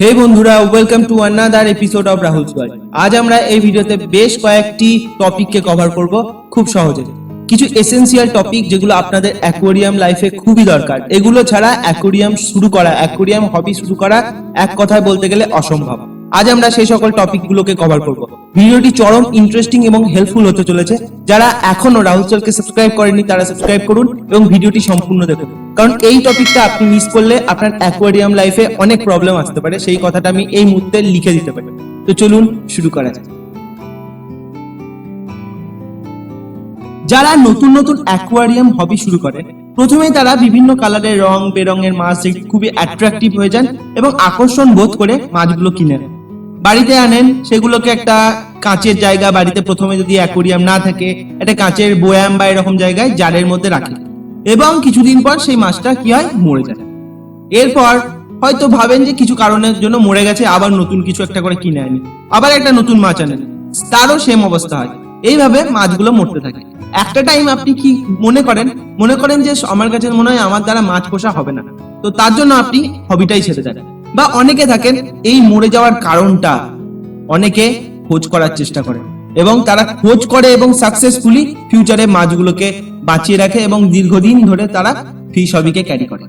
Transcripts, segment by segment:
হে বন্ধুরা welcome to another episode of Rahul world আজ আমরা এই ভিডিওতে বেশ কয়েকটি টপিককে কভার করব খুব সহজে। কিছু এসেনশিয়াল টপিক যেগুলো আপনাদের অ্যাকোয়ারিয়াম লাইফে খুবই দরকার। এগুলো ছাড়া অ্যাকোয়ারিয়াম শুরু করা অ্যাকোয়ারিয়াম হবি শুরু করা এক কথায় বলতে গেলে অসম্ভব। আজ আমরা সেই সকল টপিকগুলোকে কভার করব। ভিডিওটি চরম ইন্টারেস্টিং এবং হেল্পফুল হতে চলেছে। যারা এখনও রাহুল চ্যানেলকে সাবস্ক্রাইব করেননি, তারা সাবস্ক্রাইব করুন এবং ভিডিওটি সম্পূর্ণ দেখুন। কারণ এই টপিকটা আপনি মিস করলে আপনার অ্যাকোয়ারিয়াম লাইফে অনেক প্রবলেম আসতে পারে। সেই কথাটা আমি এই মুহূর্তে লিখে দিতে পারি। তো চলুন শুরু করা যাক। যারা নতুন নতুন অ্যাকোয়ারিয়াম হবি শুরু করে, প্রথমে তারা বিভিন্ন কালারের রং বেরঙের মাছ খুবই অ্যাট্রাকটিভ হয়ে যান এবং আকর্ষণ বোধ করে মাছগুলো কিনে নেন। বাড়িতে আনেন, সেগুলোকে একটা কাঁচের জায়গা, বাড়িতে প্রথমে যদি অ্যাকোরিয়াম না থাকে, একটা কাঁচের বয়াম বা এরকম জায়গায় জারের মধ্যে রাখে। এবং কিছুদিন পর সেই মাছটা কি হয়? মরে যায়। এরপর হয়তো ভাবেন যে কিছু কারণের জন্য মরে গেছে, আবার নতুন কিছু একটা করে কিনে আনি আবার একটা নতুন মাছ আনেন। তারও সেম অবস্থা হয়। এইভাবে মাছগুলো মরতে থাকে। একটা টাইম আপনি কি মনে করেন? মনে করেন যে আমার কাছে মনে হয় আমার দ্বারা মাছ পোষা হবে না। তো তার জন্য আপনি হবিটাই ছেড়ে দেন। বা অনেকে থাকেন এই মরে যাওয়ার কারণটা অনেকে খোঁজ করার চেষ্টা করে এবং তারা খোঁজ করে এবং সাকসেসফুলি ফিউচারে মাছগুলোকে বাঁচিয়ে রাখে এবং দীর্ঘদিন ধরে তারা ফিশ হবিকে ক্যারি করে।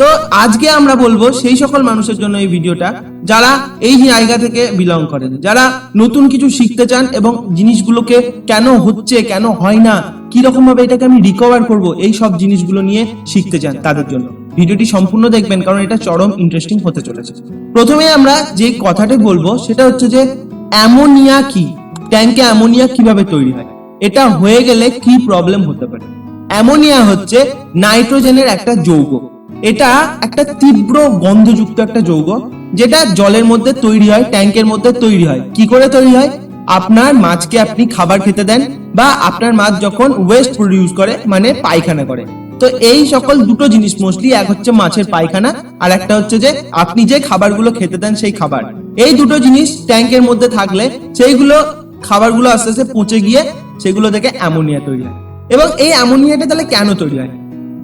তো আজকে আমরা বলব সেই সকল মানুষের জন্য এই ভিডিওটা যারা এই জায়গা থেকে বিলং করেন, যারা নতুন কিছু শিখতে চান এবং জিনিসগুলোকে কেন হচ্ছে, কেন হয় না কি রকম ভাবে এটাকে আমি রিকভার করব, এই সব জিনিসগুলো নিয়ে শিখতে চান তাদের জন্য। ভিডিওটি সম্পূর্ণ দেখবেন, কারণ এটা চরম ইন্টারেস্টিং হতে চলেছে। প্রথমে আমরা যে কথাটি বলব, সেটা হচ্ছে যে অ্যামোনিয়া কি? ট্যাঙ্কে অ্যামোনিয়া কীভাবে তৈরি হয়? এটা হয়ে গেলে কি প্রবলেম হতে পারে? অ্যামোনিয়া হচ্ছে নাইট্রোজেনের একটা যৌগ। এটা একটা তীব্র গন্ধযুক্ত একটা যৌগ, যেটা জলের মধ্যে তৈরি হয়, ট্যাঙ্কের মধ্যে তৈরি হয়। কি করে তৈরি হয়? আপনার মাছকে আপনি খাবার খেতে দেন, বা আপনার মাছ যখন ওয়েস্ট প্রডিউস করে মানে পায়খানা করে। তো এই সকল দুটো জিনিস মোস্টলি এক হচ্ছে মাছের পায়খানা, আর একটা হচ্ছে যে আপনি যে খাবারগুলো খেতে দেন সেই খাবার। এই দুটো জিনিস ট্যাঙ্কের মধ্যে থাকলে, সেইগুলো খাবারগুলো আস্তে আস্তে পচে গিয়ে সেগুলো থেকে অ্যামোনিয়া তৈরি হয়। এবং এই অ্যামোনিয়াটা তাহলে কেন তৈরি হয়?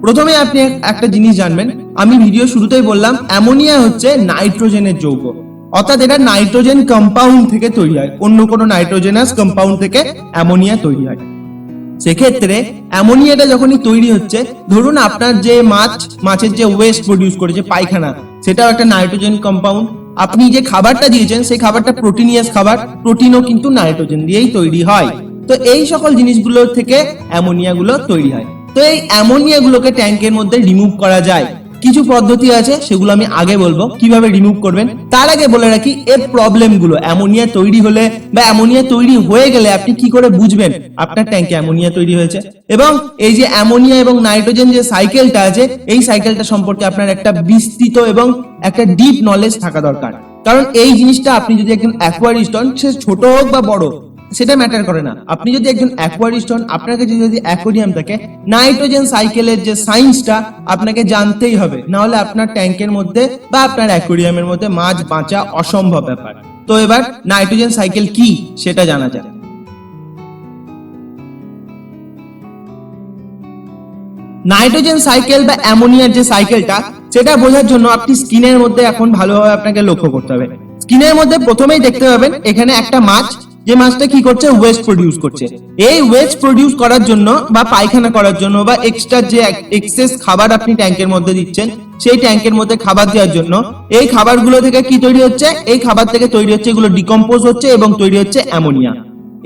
প্রথমে আপনি একটা জিনিস জানবেন। আমি ভিডিও শুরুতেই বললাম, অ্যামোনিয়া হচ্ছে নাইট্রোজেনের যৌগ। অর্থাৎ এটা নাইট্রোজেন কম্পাউন্ড থেকে তৈরি হয়। অন্য কোনো নাইট্রোজেনাস কম্পাউন্ড থেকে অ্যামোনিয়া তৈরি হয়। সেক্ষেত্রে অ্যামোনিয়াটা যখনই তৈরি হচ্ছে, ধরুন আপনার যে মাছ, মাছের যে ওয়েস্ট প্রডিউস করেছে পায়খানা, সেটাও একটা নাইট্রোজেন কম্পাউন্ড আপনি যে খাবারটা দিয়েছেন, সেই খাবারটা প্রোটিনিয়াস খাবার প্রোটিনও কিন্তু নাইট্রোজেন দিয়েই তৈরি হয়। তো এই সকল জিনিসগুলো থেকে অ্যামোনিয়াগুলো তৈরি হয়। তো এই অ্যামোনিয়াগুলোকে ট্যাঙ্কের মধ্যে রিমুভ করা যায়। কিছু পদ্ধতি আছে, সেগুলো আমি আগে বলব। কীভাবে রিমুভ করবেন? তার আগে বলে রাখি এর প্রবলেমগুলো, অ্যামোনিয়া তৈরি হলে বা অ্যামোনিয়া তৈরি হয়ে গেলে আপনি কি করে বুঝবেন? আপনার ট্যাঙ্কে অ্যামোনিয়া তৈরি হয়েছে। এবং এই যে অ্যামোনিয়া এবং নাইট্রোজেন যে সাইকেলটা আছে, এই সাইকেলটা সম্পর্কে আপনার একটা বিস্তৃত এবং একটা ডিপ নলেজ থাকা দরকার। কারণ এই জিনিসটা আপনি যদি একজন অ্যাকোয়ারিস্ট হন সে ছোট হোক বা বড় সেটা ম্যাটার করে না। আপনি যদি একজন অ্যাকোয়ারিস্ট হন আপনার কাছে যদি অ্যাকোরিয়াম থাকে নাইট্রোজেন সাইকেলের যে সায়েন্সটা আপনাকে জানতেই হবে। না হলে আপনার ট্যাঙ্কের মধ্যে বা আপনার অ্যাকোরিয়ামের মধ্যে মাছ বাঁচা অসম্ভব ব্যাপার। তো এবার নাইট্রোজেন সাইকেল কি, সেটা জানা যায় নাইট্রোজেন সাইকেল বা অ্যামোনিয়ার যে সাইকেলটা সেটা বোঝার জন্য আপনি স্কিনের মধ্যে এখন ভালোভাবে আপনাকে লক্ষ্য করতে হবে। স্কিনের মধ্যে প্রথমেই দেখতে পাবেন, এখানে একটা মাছ যে মাছটা কি করছে? ওয়েস্ট প্রডিউস করছে। এই ওয়েস্ট প্রডিউস করার জন্য বা পায়খানা করার জন্য বা এক্সট্রা যে এক্সেস খাবার আপনি ট্যাঙ্কের মধ্যে দিচ্ছেন, সেই ট্যাঙ্কের মধ্যে খাবার দেওয়ার জন্য এই খাবারগুলো থেকে কি তৈরি হচ্ছে? এই খাবার থেকে তৈরি হচ্ছে, এগুলো ডিকম্পোজ হচ্ছে এবং তৈরি হচ্ছে অ্যামোনিয়া।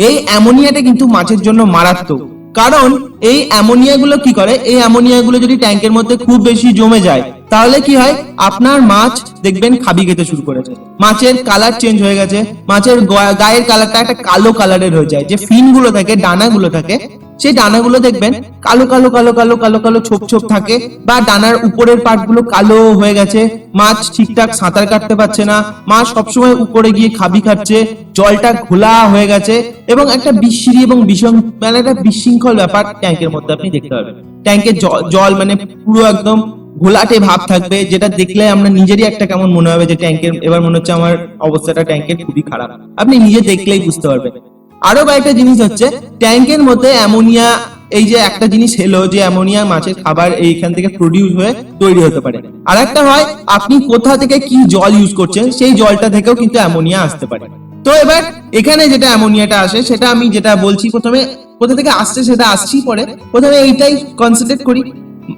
এই অ্যামোনিয়াটা কিন্তু মাছের জন্য মারাত্মক। কারণ এই অ্যামোনিয়া গুলো কি করে? এই অ্যামোনিয়া গুলো যদি ট্যাঙ্কের মধ্যে খুব বেশি জমে যায়, তাহলে কি হয়? আপনার মাছ দেখবেন খাবি খেতে শুরু করেছে। মাছের কালার চেঞ্জ হয়ে গেছে। মাছের গায়ের কালারটা একটা কালো কালারের হয়ে যায়। যে ফিনগুলো থাকে ডানা গুলো থাকে, সেই ডানাগুলো দেখবেন কালো কালো কালো কালো কালো কালো ছোপ ছোপ থাকে বা ডানার উপরের পার্টগুলো কালো হয়ে গেছে। মাছ ঠিকঠাক সাঁতার কাটতে পারছে না। মাছ সবসময় উপরে গিয়ে খাবি খাচ্ছে। জলটা ঘোলা হয়ে গেছে। এবং একটা বিশৃরি এবং বিষম মানে একটা বিশৃঙ্খল ব্যাপার ট্যাঙ্কের মধ্যে আপনি দেখতে পাবেন ট্যাঙ্কের জল মানে পুরো একদম ঘোলাটে ভাব থাকবে যেটা দেখলে আমরা নিজেরই একটা কেমন মনে হবে যে ট্যাঙ্কের এবার মনে হচ্ছে আমার অবস্থাটা ট্যাঙ্কের খুবই খারাপ। আপনি নিজে দেখলেই বুঝতে পারবেন। আরও কয়েকটা জিনিস হচ্ছে ট্যাঙ্কের মধ্যে অ্যামোনিয়া এই যে একটা জিনিস এলো যে অ্যামোনিয়া মাছের খাবার এইখান থেকে প্রডিউস হয়ে তৈরি হতে পারে। আর একটা হয় আপনি কোথা থেকে কি জল ইউজ করছেন সেই জলটা থেকেও কিন্তু অ্যামোনিয়া আসতে পারে। তো এবার এখানে যেটা অ্যামোনিয়াটা আসে সেটা আমি যেটা বলছি প্রথমে কোথা থেকে আসছে সেটা আসছি পরে। প্রথমে এইটাই কনসেন্ট্রেট করি,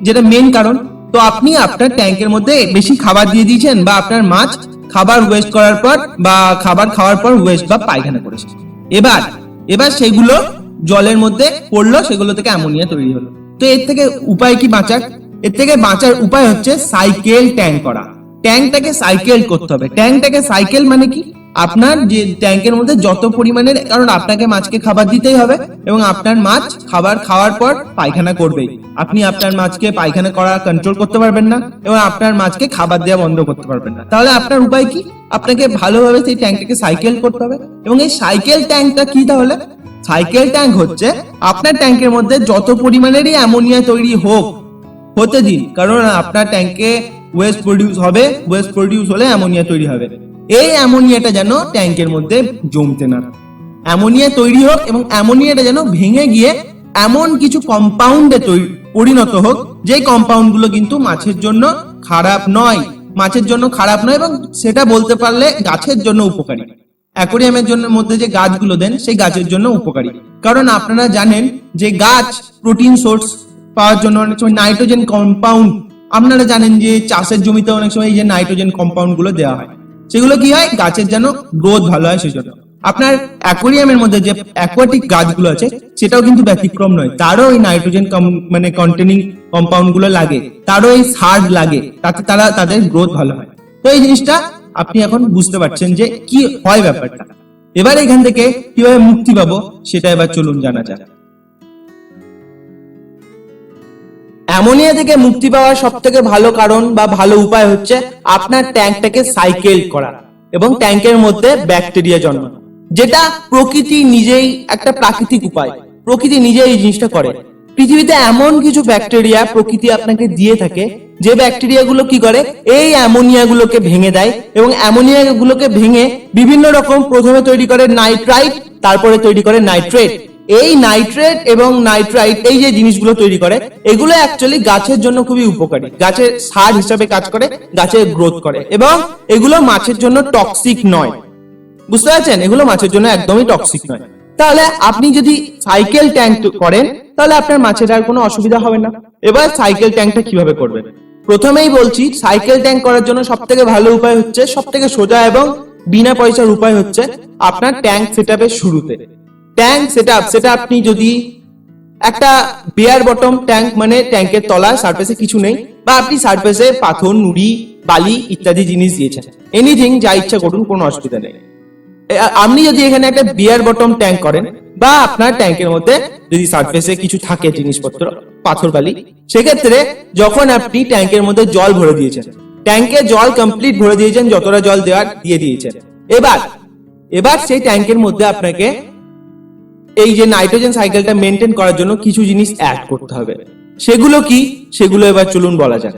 যেটা মেন কারণ। তো আপনি আপনার ট্যাঙ্কের মধ্যে বেশি খাবার দিয়ে দিয়েছেন বা আপনার মাছ খাবার ওয়েস্ট করার পর বা খাবার খাওয়ার পর ওয়েস্ট বা পায়খানা করেছে এবার এবার সেগুলো জলের মধ্যে পড়ল, সেগুলো থেকে অ্যামোনিয়া তৈরি হলো। তো এর থেকে উপায় কি বাঁচার? এর থেকে বাঁচার উপায় হচ্ছে সাইকেল ট্যাঙ্ক করা। ট্যাঙ্কটাকে সাইকেল করতে হবে। ট্যাঙ্কটাকে সাইকেল মানে কি? আপনার যে ট্যাঙ্কের মধ্যে যত পরিমাণের, কারণ আপনাকে মাছকে খাবার দিতেই হবে এবং আপনার মাছ খাবার খাওয়ার পর পায়খানা করবেই। আপনি আপনার মাছকে পায়খানা করা কন্ট্রোল করতে পারবেন না এবং আপনার মাছকে খাবার দেওয়া বন্ধ করতে পারবেন না। তাহলে আপনার উপায় কি? আপনাকে ভালোভাবে সেই ট্যাঙ্কটাকে সাইকেল করতে হবে এবং এই সাইকেল ট্যাঙ্কটা কি তাহলে? সাইকেল ট্যাঙ্ক হচ্ছে আপনার ট্যাঙ্কের মধ্যে যত পরিমাণেরই অ্যামোনিয়া তৈরি হোক হতে দিন কারণ আপনার ট্যাঙ্কে ওয়েস্ট প্রডিউস হবে ওয়েস্ট প্রডিউস হলে অ্যামোনিয়া তৈরি হবে। এই অ্যামোনিয়াটা যেন ট্যাঙ্কের মধ্যে জমতে না অ্যামোনিয়া তৈরি হোক এবং অ্যামোনিয়াটা যেন ভেঙে গিয়ে এমন কিছু কম্পাউন্ডে পরিণত হোক, যেই কম্পাউন্ডগুলো কিন্তু মাছের জন্য খারাপ নয়, মাছের জন্য খারাপ নয় এবং সেটা বলতে পারলে গাছের জন্য উপকারী। অ্যাকোরিয়ামের জন্য মধ্যে যে গাছগুলো দেন, সেই গাছের জন্য উপকারী। কারণ আপনারা জানেন যে গাছ প্রোটিন সোর্স পাওয়ার জন্য অনেক সময় নাইট্রোজেন কম্পাউন্ড আপনারা জানেন যে চাষের জমিতে অনেক সময় এই যে নাইট্রোজেন কম্পাউন্ডগুলো দেওয়া হয়। সেগুলো কি হয়? গাছের যেন গ্রোথ ভালো হয় সেজন্য। আপনার অ্যাকোরিয়ামের মধ্যে যে অ্যাকোয়াটিক গাছগুলো আছে, সেটাও কিন্তু ব্যতিক্রম নয়। তারও এই নাইট্রোজেন মানে কন্টেনিং কম্পাউন্ডগুলো লাগে, তারও এই সার লাগে, তাতে তারা তাদের গ্রোথ ভালো হয়। তো এই জিনিসটা আপনি এখন বুঝতে পারছেন যে কি হয় ব্যাপারটা। এবার এখান থেকে কীভাবে মুক্তি পাবো, সেটা এবার চলুন জানা যাক। অ্যামোনিয়া থেকে মুক্তি পাওয়ার সব থেকে ভালো কারণ বা ভালো উপায় হচ্ছে আপনার ট্যাঙ্কটাকে সাইকেল করা এবং ট্যাঙ্কের মধ্যে ব্যাকটেরিয়া জন্মানো, যেটা প্রকৃতি নিজেই একটা প্রাকৃতিক উপায়। প্রকৃতি নিজেই এই জিনিসটা করে। পৃথিবীতে এমন কিছু ব্যাকটেরিয়া প্রকৃতি আপনাকে দিয়ে থাকে, যে ব্যাকটেরিয়া গুলো কি করে? এই অ্যামোনিয়া গুলোকে ভেঙে দেয় এবং অ্যামোনিয়া গুলোকে ভেঙে বিভিন্ন রকম প্রথমে তৈরি করে নাইট্রাইট, তারপরে তৈরি করে নাইট্রেট। এই নাইট্রেট এবং নাইট্রাইট এই যে জিনিসগুলো তৈরি করে, এগুলো অ্যাকচুয়ালি গাছের জন্য খুবই উপকারী। গাছের সার হিসাবে কাজ করে, গাছের গ্রোথ করে এবং এগুলো মাছের জন্য টক্সিক নয়। বুঝতে পারছেন? এগুলো মাছের জন্য একদমই টক্সিক নয়। তাহলে আপনি যদি সাইকেল ট্যাঙ্ক করেন, তাহলে আপনার মাছের আর কোনো অসুবিধা হবে না। এবার সাইকেল ট্যাঙ্কটা কীভাবে করবেন? প্রথমেই বলছি সাইকেল ট্যাঙ্ক করার জন্য সব থেকে ভালো উপায় হচ্ছে সব থেকে সোজা এবং বিনা পয়সার উপায় হচ্ছে আপনার ট্যাঙ্ক সেট শুরুতে। ট্যাঙ্ক সেট সেটা আপনি যদি একটা বেয়ার বটম ট্যাঙ্ক মানে ট্যাঙ্কের তলায় সারফেসে কিছু নেই, বা আপনি সারফেসে পাথর, নুড়ি, বালি ইত্যাদি জিনিস দিয়েছেন এনিথিং যা ইচ্ছা করুন, কোনো অসুবিধা নেই। আপনি যদি এখানে একটা বিয়ার বটম ট্যাঙ্ক করেন, বা আপনার ট্যাঙ্কের মধ্যে যদি সারফেসে কিছু থাকে জিনিসপত্র, পাথর, বালি, সেক্ষেত্রে যখন আপনি ট্যাঙ্কের মধ্যে জল ভরে দিয়েছেন, ট্যাঙ্কে জল কমপ্লিট ভরে দিয়েছেন, যতটা জল দেওয়ার, দিয়ে দিয়েছেন, এবার এবার সেই ট্যাঙ্কের মধ্যে আপনাকে এই যে নাইট্রোজেন সাইকেলটা মেনটেন করার জন্য কিছু জিনিস অ্যাড করতে হবে। সেগুলো কি? সেগুলো এবার চলুন বলা যাক।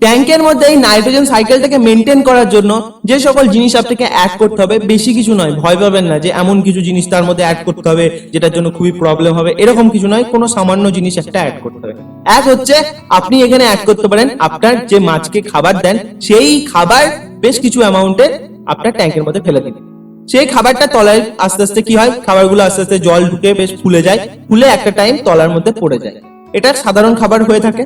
ট্যাঙ্কের মধ্যে এই নাইট্রোজেন সাইকেলটাকে মেনটেন করার জন্য যে সকল জিনিস আপনাকে অ্যাড করতে হবে, বেশি কিছু নয়, ভয় পাবেন না যে এমন কিছু জিনিস তার মধ্যে অ্যাড করতে হবে, যেটার জন্য খুবই প্রবলেম হবে, এরকম কিছু নয়, কোনো সামান্য জিনিস একটা অ্যাড করতে হবে। এক হচ্ছে, আপনি এখানে অ্যাড করতে পারেন, আপনার যে মাছকে খাবার দেন, সেই খাবার বেশ কিছু অ্যামাউন্টে আপনার ট্যাঙ্কের মধ্যে ফেলে দিন। সেই খাবারটা তলায় আস্তে আস্তে কি হয়? খাবারগুলো আস্তে আস্তে জল ঢুকে বেশ ফুলে যায়, ফুলে একটা টাইম তলার মধ্যে পড়ে যায়। এটা সাধারণ খাবার হয়ে থাকে।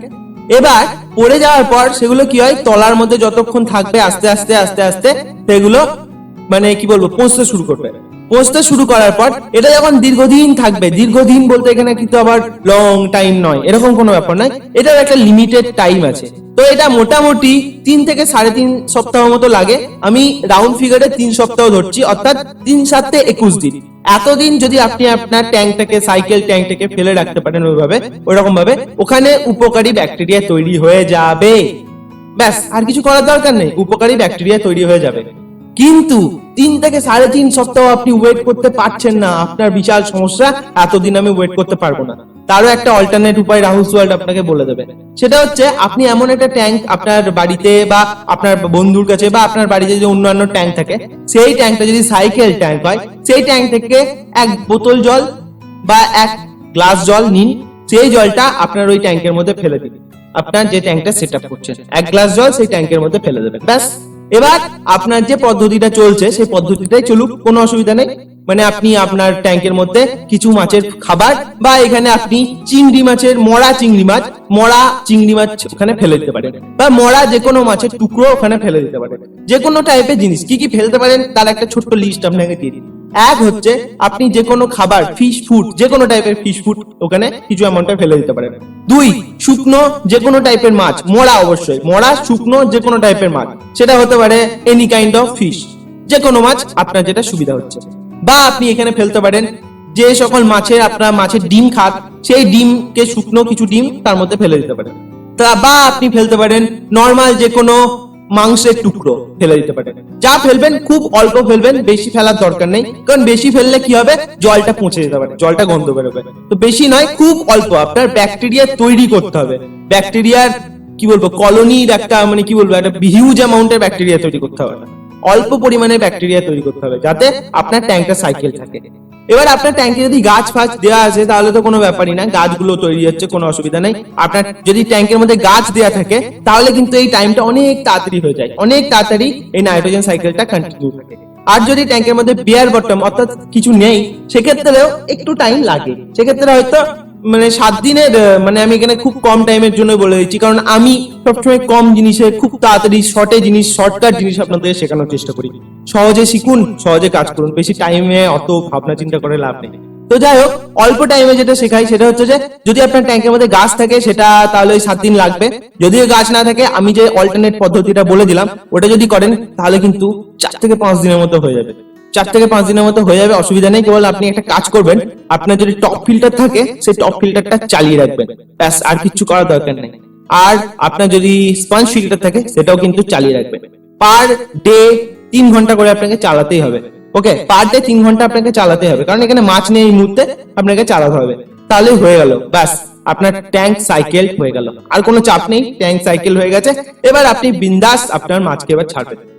এবার পড়ে যাওয়ার পর সেগুলো কি হয়? তলার মধ্যে যতক্ষণ থাকবে, আস্তে আস্তে আস্তে আস্তে সেগুলো মানে কি বলব পৌঁছতে শুরু করবে। পৌঁছতে শুরু করার পর, এটা যখন দীর্ঘদিন থাকবে, দীর্ঘদিন বলতে এখানে কিন্তু আবার লং টাইম নয়, এরকম কোনো ব্যাপার নয়, এটার একটা লিমিটেড টাইম আছে। তো এটা মোটামুটি তিন থেকে সাড়ে তিন সপ্তাহ মতো লাগে। আমি রাউন্ড ফিগারে তিন সপ্তাহ ধরছি, অর্থাৎ তিন সাতে একুশ দিন। এতদিন যদি আপনি আপনার ট্যাঙ্কটাকে সাইকেল ট্যাঙ্কটাকে ফেলে রাখতে পারেন ওইভাবে ওইরকম ভাবে ওখানে উপকারী ব্যাকটেরিয়া তৈরি হয়ে যাবে। ব্যাস, আর কিছু করার দরকার নেই, উপকারী ব্যাকটেরিয়া তৈরি হয়ে যাবে। কিন্তু তিন থেকে সাড়ে তিন সপ্তাহ আপনি ওয়েট করতে পারছেন না। আপনার বিশাল সমস্যা, এতদিন আমি ওয়েট করতে পারব না। তারও একটা অল্টারনেট উপায় রাহুল ওয়ার্ল্ড আপনাকে বলে দেবে। সেটা হচ্ছে, আপনি এমন একটা ট্যাঙ্ক আপনার বাড়িতে বা আপনার বন্ধুর কাছে বা আপনার বাড়িতে যে অন্যান্য ট্যাঙ্ক থাকে, সেই ট্যাঙ্কটা যদি সাইকেল ট্যাঙ্ক হয়, সেই ট্যাঙ্ক থেকে এক বোতল জল বা এক গ্লাস জল নিন, সেই জলটা আপনার ওই ট্যাঙ্কের মধ্যে ফেলে দিন। আপনার যে ট্যাঙ্কটা সেট আপ করছেন, এক গ্লাস জল সেই ট্যাঙ্কের মধ্যে ফেলে দেবেন। ব্যাস। এবার আপনার যে পদ্ধতিটা চলছে, সেই পদ্ধতিটাই চলুক, কোনো অসুবিধা নেই। মানে আপনি আপনার ট্যাঙ্কের মধ্যে কিছু মাছের খাবার বা এখানে আপনি চিংড়ি মাছের মরা চিংড়ি মাছ, মরা চিংড়ি মাছ ওখানে ফেলে দিতে পারেন বা মরা যে কোনো মাছের টুকরো ওখানে ফেলে দিতে পারেন। যে কোনো টাইপের জিনিস, কি কি ফেলতে পারেন, তার একটা ছোট্ট লিস্ট আপনাকে দিয়ে দিই এক হচ্ছে আপনি যে কোনো খাবার ফিশ ফুড যে কোনো টাইপের ফিশ ফুড ওখানে কিছু অ্যামাউন্টে ফেলে দিতে পারেন। দুই, শুকনো যে কোনো টাইপের মাছ, মরা অবশ্যই, মরা, শুকনো যে কোনো টাইপের মাছ, সেটা হতে পারে এনি কাইন্ড অফ ফিশ যে কোনো মাছ, আপনার যেটা সুবিধা হচ্ছে। বা আপনি এখানে ফেলতে পারেন, যে সকল মাছের আপনার মাছের ডিম খান সেই ডিমকে শুকনো কিছু ডিম তার মধ্যে ফেলে দিতে পারেন। তা বা আপনি ফেলতে পারেন নর্মাল যে কোনো মাংসের টুকরো ফেলে দিতে পারেন। যা ফেলবেন, খুব অল্প ফেলবেন, বেশি ফেলার দরকার নেই, কারণ বেশি ফেললে কি হবে? জলটা পচে যেতে পারে, জলটা গন্ধ বেরোবে। তো বেশি নয়, খুব অল্প, আপনার ব্যাকটেরিয়া তৈরি করতে হবে। ব্যাকটেরিয়ার, কি বলব, কলোনির একটা মানে কি বলব, একটা হিউজ অ্যামাউন্টের ব্যাকটেরিয়া তৈরি করতে হবে। অল্প পরিমাণে ব্যাকটেরিয়া তৈরি করতে হবে, যাতে আপনার ট্যাঙ্কটা সাইকেল থাকে। এবার আপনার ট্যাঙ্কে যদি গাছ ফাছ দেওয়া আছে, তাহলে তো কোনো ব্যাপারই না। গাছগুলো তৈরি হচ্ছে, কোনো অসুবিধা নেই। আপনার যদি ট্যাঙ্কের মধ্যে গাছ দেওয়া থাকে, তাহলে কিন্তু এই টাইমটা অনেক তাড়াতাড়ি হয়ে যায়। অনেক তাড়াতাড়ি এই নাইট্রোজেন সাইকেলটা কন্টিনিউ থাকে। আর যদি ট্যাঙ্কের মধ্যে বিয়ার বটম অর্থাৎ কিছু নেই, সেক্ষেত্রেও একটু টাইম লাগে। সেক্ষেত্রে হয়তো মানে সাত দিনের মানে আমি এখানে খুব কম টাইমের জন্য বলে দিচ্ছি। কারণ আমি সবসময় কম জিনিসে খুব তাড়াতাড়ি শর্টে জিনিস শর্টকাট জিনিস আপনাদের শেখানোর চেষ্টা করি। সহজে শিখুন, সহজে কাজ করুন। বেশি টাইমে অত ভাবনা চিন্তা করে লাভ নেই। তো যাই হোক, অল্প টাইমে যেটা শেখাই, সেটা হচ্ছে যে, যদি আপনার ট্যাঙ্কের মধ্যে গাছ থাকে, সেটা তাহলে ওই সাত দিন লাগবে। যদিও গাছ না থাকে, আমি যে অল্টারনেট পদ্ধতিটা বলে দিলাম, ওটা যদি করেন, তাহলে কিন্তু চার থেকে পাঁচ দিনের মতো হয়ে যাবে। চার থেকে পাঁচ দিনের মতো হয়ে যাবে, অসুবিধা নেই। কেবল আপনি একটা কাজ করবেন, আপনার যদি টপ ফিল্টার থাকে, সেই টপ ফিল্টারটা চালিয়ে রাখবেন। ব্যাস, আর কিছু করার দরকার নেই। আর আপনার যদি স্পঞ্জ ফিল্টার থাকে, সেটাও কিন্তু চালিয়ে রাখবেন। পার ডে তিন ঘণ্টা করে আপনাকে চালাতেই হবে। ওকে পার ডে তিন ঘণ্টা আপনাকে চালাতে হবে। কারণ এখানে মাছ নেই এই মুহূর্তে, আপনাকে চালাতে হবে। তাহলে হয়ে গেল। ব্যাস, আপনার ট্যাঙ্ক সাইকেল হয়ে গেল। আর কোনো চাপ নেই ট্যাঙ্ক সাইকেল হয়ে গেছে। এবার আপনি বিন্দাস আপনার মাছকে এবার ছাড়বেন।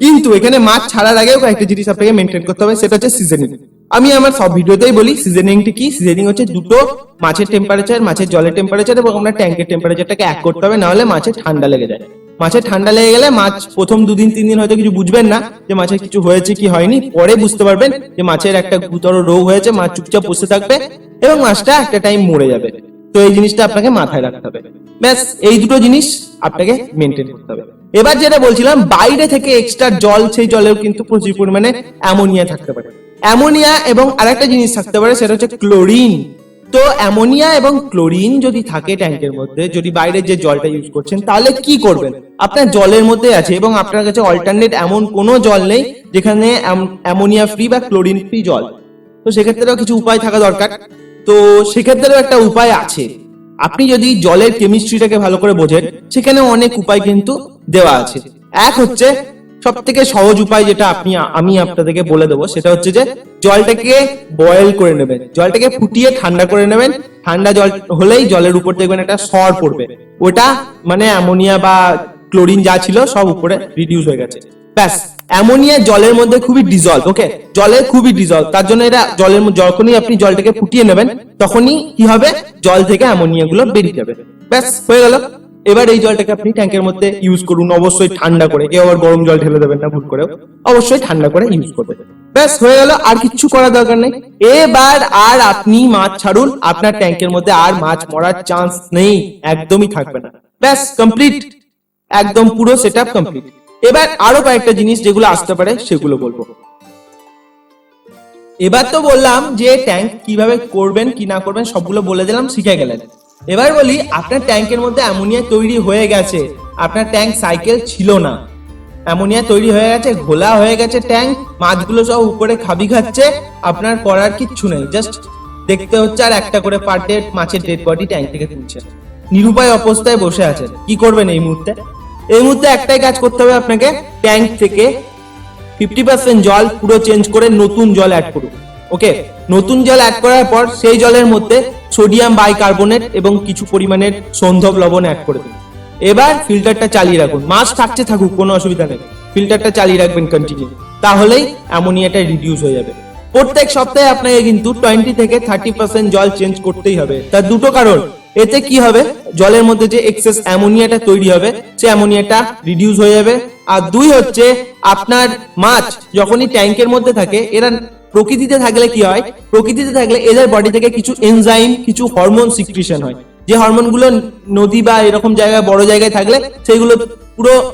কিন্তু এখানে মাছ ছাড়ার আগেও কয়েকটা জিনিস আপনাকে মেনটেন করতে হবে, সেটা হচ্ছে সিজনিং আমি আমার সব ভিডিওতেই বলি সিজনিংটি কি? সিজনিং হচ্ছে দুটো, মাছের টেম্পারেচার মাছের জলের টেম্পারেচার এবং আমরা ট্যাঙ্কের টেম্পারেচারটাকে এক করতে হবে, নাহলে মাছের ঠান্ডা লেগে যায়। মাছের ঠান্ডা লেগে গেলে মাছ প্রথম দুদিন, তিন দিন হয়তো কিছু বুঝবেন না যে মাছের কিছু হয়েছে কি হয়নি, পরে বুঝতে পারবেন যে মাছের একটা গুরুতর রোগ হয়েছে, মাছ চুপচাপ বসে থাকবে এবং মাছটা একটা টাইম মরে যাবে। তো এই জিনিসটা আপনাকে মাথায় রাখতে হবে। ব্যাস, এই দুটো জিনিস আপনাকে মেনটেন করতে হবে। এবার যেটা বলছিলাম, বাইরে থেকে এক্সট্রা জল, সেই জলেও কিন্তু প্রচুর পরিমাণে অ্যামোনিয়া থাকতে পারে। অ্যামোনিয়া এবং আরেকটা জিনিস থাকতে পারে, সেটা হচ্ছে ক্লোরিন তো অ্যামোনিয়া এবং ক্লোরিন যদি থাকে ট্যাঙ্কের মধ্যে, যদি বাইরের যে জলটা ইউজ করছেন, তাহলে কি করবেন? আপনার জলের মধ্যে আছে এবং আপনার কাছে অল্টারনেট এমন কোনো জল নেই যেখানে অ্যামোনিয়া ফ্রি বা ক্লোরিন ফ্রি জল। তো সেক্ষেত্রেও কিছু উপায় থাকা দরকার। তো সেক্ষেত্রেও একটা উপায় আছে। আপনি যদি জলের কেমিস্ট্রিটাকে ভালো করে বোঝেন সেখানে অনেক উপায় কিন্তু দেওয়া আছে। এক হচ্ছে সব থেকে সহজ উপায় যেটা আপনি, আমি আপনাদেরকে বলে দেবো, সেটা হচ্ছে যে জলটাকে বয়েল করে নেবেন। জলটাকে ফুটিয়ে ঠান্ডা করে নেবেন। ঠান্ডা জল হলেই জলের উপর দেখবেন একটা সর পড়বে। ওটা মানে অ্যামোনিয়া বা ক্লোরিন যা ছিল সব উপরে রিডিউস হয়ে গেছে। ব্যাস। অ্যামোনিয়া জলের মধ্যে খুবই ডিজলভ ওকে জলে খুবই ডিজলভ তার জন্য এটা জলের যখনই আপনি জলটাকে ফুটিয়ে নেবেন, তখনই কি হবে? জল থেকে অ্যামোনিয়া গুলো বেরিয়ে যাবে। ব্যাস, হয়ে গেল। এবার এই জলটাকে আপনি ট্যাঙ্কের মধ্যে ইউজ করুন, অবশ্যই ঠান্ডা করে। কেউ আবার গরম জল ঢেলে দেবেন না, ভুল করেও। অবশ্যই ঠান্ডা করে ইউজ করবেন। ব্যাস, হয়ে গেল, আর কিচ্ছু করার দরকার নেই। এবার আর আপনি মাছ ছাড়ুন, আপনার ট্যাঙ্কের মধ্যে আর মাছ মরার চান্স নেই, একদমই থাকবে না। ব্যাস কমপ্লিট একদম পুরো সেট কমপ্লিট এবার আরও কয়েকটা জিনিস যেগুলো আসতে পারে, সেগুলো বলব। এবার তো বললাম যে ট্যাঙ্ক কীভাবে করবেন, কি না করবেন, সবগুলো বলে দিলাম, শিখে গেলেন। এবার বলি, আপনার ট্যাঙ্কের মধ্যে অ্যামোনিয়া তৈরি হয়ে গেছে। আপনার ট্যাঙ্ক সাইকেল ছিল না। অ্যামোনিয়া তৈরি হয়ে গেছে, ঘোলা হয়ে গেছে ট্যাঙ্ক মাছগুলো সব উপরে খাবি খাচ্ছে, আপনার করার কিচ্ছু নেই জাস্ট দেখতে হচ্ছে আর একটা করে পার ডে মাছের ডেড বডি ট্যাঙ্ক থেকে তুলছে। নিরুপায় অবস্থায় বসে আছেন, কি করবেন এই মুহূর্তে? এই মুহূর্তে একটাই কাজ করতে হবে আপনাকে ট্যাঙ্ক থেকে ফিফটি পার্সেন্ট জল পুরো চেঞ্জ করে নতুন জল অ্যাড করুন ওকে নতুন জল অ্যাড করার পর সেই জলের মধ্যে সোডিয়াম বাইকার্বনেট এবং কিছু পরিমাণের সন্ধব লবণ অ্যাড করে দিন। এবার ফিল্টারটা চালিয়ে রাখুন। মাছ থাকছে থাকুক, কোনো অসুবিধা নেই। ফিল্টারটা চালিয়ে রাখবেন কন্টিনিউ তাহলেই অ্যামোনিয়াটা রিডিউস হয়ে যাবে। প্রত্যেক সপ্তাহে আপনাকে কিন্তু টোয়েন্টি থেকে থার্টি পার্সেন্ট জল চেঞ্জ করতেই হবে। তার দুটো কারণ। এতে কি হবে? জলের মধ্যে যে এক্সেস অ্যামোনিয়াটা তৈরি হবে, সে অ্যামোনিয়াটা রিডিউস হয়ে যাবে। আর দুই হচ্ছে, আপনার মাছ যখনই ট্যাঙ্কের মধ্যে থাকে, এরা প্রকৃতিতে থাকলে কি হয়? প্রকৃতিতে থাকলে এদের বডি থেকে কিছু এনজাইম কিছু হরমোন সিক্রিশন হয়। যে হরমোনগুলো নদী বা এরকম জায়গায়, বড় জায়গায় থাকলে, সেগুলো পুরো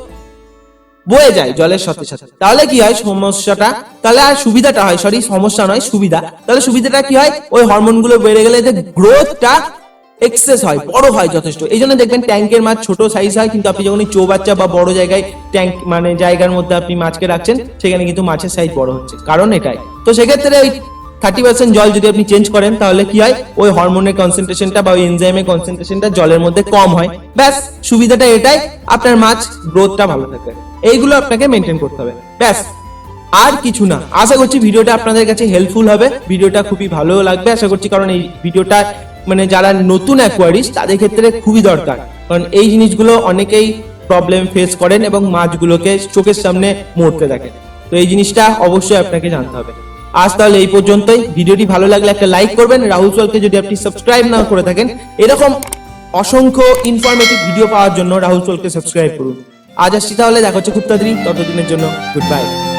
বয়ে যায় জলের সাথে সাথে। তাহলে কি হয়? সমস্যাটা, তাহলে আর সুবিধাটা হয় সরি সমস্যা নয়, সুবিধা। তাহলে সুবিধাটা কি হয়? ওই হরমোনগুলো বেড়ে গেলে এতে গ্রোথটা এক্সেস হয়, বড় হয় যথেষ্ট। এই জন্য দেখবেন ট্যাঙ্কের মাছ ছোট সাইজ হয়, কিন্তু আপনি যখন চৌবাচ্চা বা বড় জায়গায় ট্যাঙ্ক মানে জায়গার মধ্যে আপনি মাছকে রাখছেন, সেখানে কিন্তু মাছের সাইজ বড় হচ্ছে। কারণ এটাই। তো সেক্ষেত্রে ওই থার্টি পার্সেন্ট জল যদি আপনি চেঞ্জ করেন, তাহলে কি হয়? ওই হরমোনের কনসেন্ট্রেশনটা বা ওই এনজাইমের কনসেন্ট্রেশনটা জলের মধ্যে কম হয়। ব্যাস, সুবিধাটা এটাই, আপনার মাছ গ্রোথটা ভালো থাকে এইগুলো আপনাকে মেনটেন করতে হবে। ব্যাস, আর কিছু না। আশা করছি ভিডিওটা আপনাদের কাছে হেল্পফুল হবে। ভিডিওটা খুবই ভালো লাগবে। আশা করছি কারণ এই ভিডিওটা মানে যারা নতুন অ্যাকোয়ারিস্ট তাদের ক্ষেত্রে খুবই দরকার। কারণ এই জিনিসগুলো অনেকেই প্রবলেম ফেস করেন এবং মাছগুলোকে চোখের সামনে মরতে দেখেন। তো এই জিনিসটা অবশ্যই আপনাকে জানতে হবে। আজ তাহলে এই পর্যন্তই। ভিডিওটি ভালো লাগলে একটা লাইক করবেন। রাহুল চলকে যদি আপনি সাবস্ক্রাইব না করে থাকেন, এরকম অসংখ্য ইনফরমেটিভ ভিডিও পাওয়ার জন্য রাহুল চলকে সাবস্ক্রাইব করুন। আজ আসছি তাহলে, দেখা হচ্ছে খুব তাড়াতাড়ি। ততদিনের জন্য গুড বাই